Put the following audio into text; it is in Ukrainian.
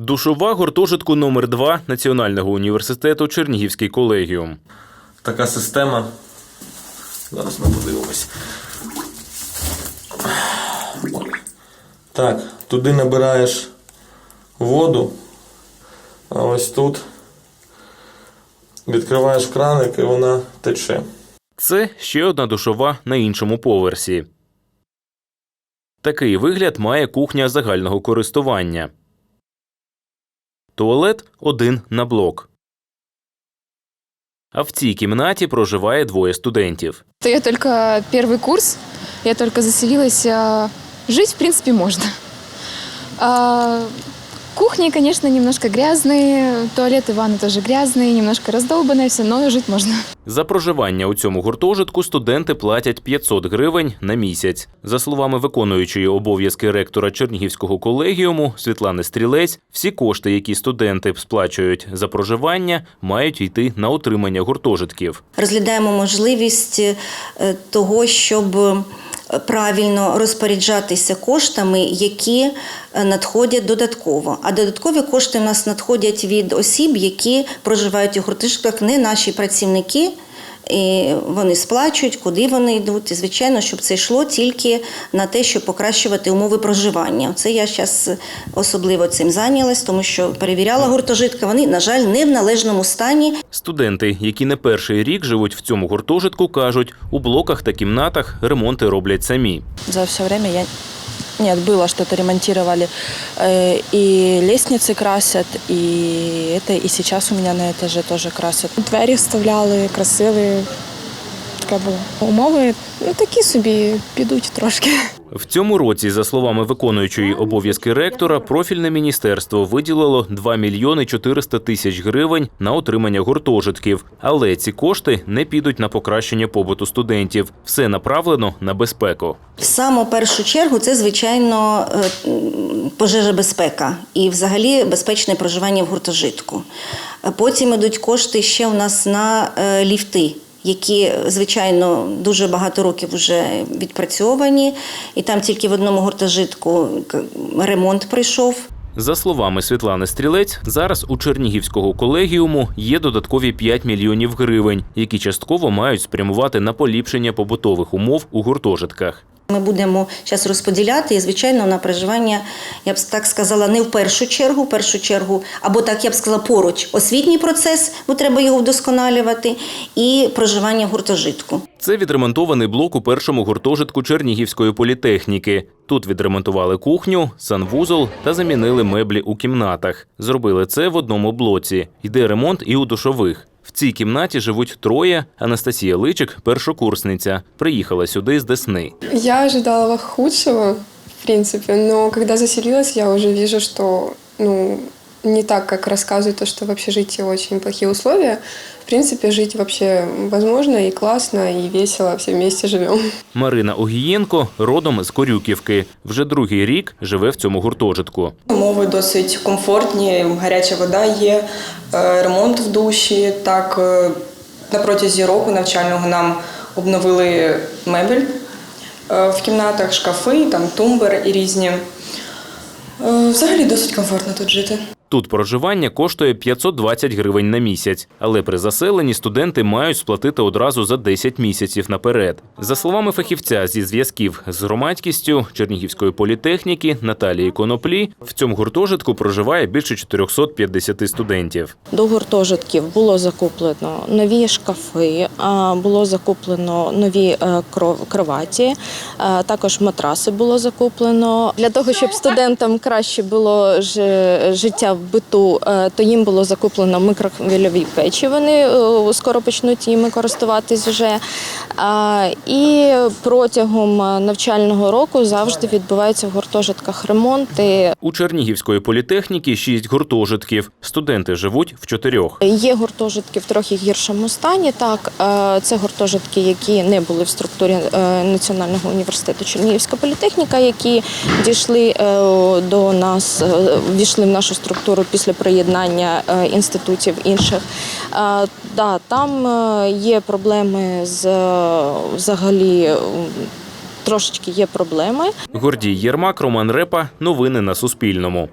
Душова гуртожитку номер 2 Національного університету Чернігівський колегіум. така система. Зараз ми подивимось. Так, туди набираєш воду, а ось тут відкриваєш краник і вона тече. Це ще одна душова на іншому поверсі. Такий вигляд має кухня загального користування. Туалет один на блок. А в цій кімнаті проживає двоє студентів. Це я только перший курс, я тільки заселилася. Жити, в принципі, можна. Кухни, конечно, немножко грязные, туалеты, ванны тоже грязные, немножко раздолбанные все, но жить можно. За проживання у цьому гуртожитку студенти платять 500 гривень на місяць. За словами виконуючої обов'язки ректора Чернігівського колегіуму Світлани Стрілець, всі кошти, які студенти сплачують за проживання, мають йти на утримання гуртожитків. розглядаємо можливість е, того, щоб е, правильно розпоряджатися коштами, які е, надходять додатково. А додаткові кошти в нас надходять від осіб, які проживають у гуртожитках, не наші працівники. І вони сплачують, куди вони йдуть. І, звичайно, щоб це йшло тільки на те, щоб покращувати умови проживання. Це я зараз особливо цим зайнялась, тому що перевіряла гуртожитки. Вони, на жаль, не в належному стані. Студенти, які не перший рік живуть в цьому гуртожитку, кажуть, у блоках та кімнатах ремонти роблять самі. За все время я... Нет, было, что-то ремонтировали. Э, И лестницы красят, и это, и сейчас у меня на этаже тоже красят. Двері вставляли, красили. Таке було. Умови ну, такі собі підуть трошки. В цьому році, за словами виконуючої обов'язки ректора, профільне міністерство виділило 2 мільйони 400 тисяч гривень на отримання гуртожитків. Але ці кошти не підуть на покращення побуту студентів. Все направлено на безпеку. В саму першу чергу це, звичайно, е, м, і взагалі безпечне проживання в гуртожитку. Потім йдуть кошти ще у нас на е, ліфти. Які, звичайно, дуже багато років вже відпрацьовані, і там тільки в одному гуртожитку ремонт прийшов. За словами Світлани Стрілець, зараз у Чернігівського колегіуму є додаткові 5 мільйонів гривень, які частково мають спрямувати на поліпшення побутових умов у гуртожитках. Ми будемо зараз розподіляти, і, звичайно, на проживання, я б так сказала, не в першу чергу, в першу чергу, або так я б сказала, поруч освітній процес, бо треба його вдосконалювати, і проживання в гуртожитку. Це відремонтований блок у першому гуртожитку Чернігівської політехніки. Тут відремонтували кухню, санвузол та замінили меблі у кімнатах. Зробили це в одному блоці. Йде ремонт і у душових. В цій кімнаті живуть троє. Анастасія Личик, першокурсниця, приїхала сюди з Десни. Я ожидала худшого, в принципі, але коли заселилась, я вже бачу, що ну, не так, как рассказывают, то, что в общежитии очень плохие условия. В принципе, жить вообще возможно и классно, и весело, все вместе живем. Марина Огієнко родом з Корюківки. Вже другий рік живе в цьому гуртожитку. Умови досить комфортні, гаряча вода є, е, ремонт в душі. Так, е, на протязі року навчального нам обновили мебель е, в кімнатах, шкафи, там тумбер і різні. Взагалі досить комфортно тут жити. Тут проживання коштує 520 гривень на місяць, але при заселенні студенти мають сплатити одразу за 10 місяців наперед. За словами фахівця зі зв'язків з громадськістю Чернігівської політехніки Наталії Коноплі, в цьому гуртожитку проживає більше 450 студентів. До гуртожитків було закуплено нові шкафи, було закуплено нові е, кроваті, е, також матраси було закуплено. Для того, щоб студентам краще було життя в биту, е, то їм було закуплено микрохвильові печі. Вони е, скоро почнуть їми користуватись вже. І протягом навчального року завжди відбуваються в гуртожитках ремонти. У Чернігівської політехніки шість гуртожитків. Студенти живуть в чотирьох. Є гуртожитки в трохи гіршому стані. Так, Е, це гуртожитки, які не були в структурі е, Національного університету Чернігівська політехніка, які дійшли е, до нас, е, ввійшли в нашу структуру після приєднання е, інститутів інших. Е, Да, там е, є проблеми з взагалі. Трошечки є проблеми. Гордій Єрмак, Роман Репа. Новини на Суспільному.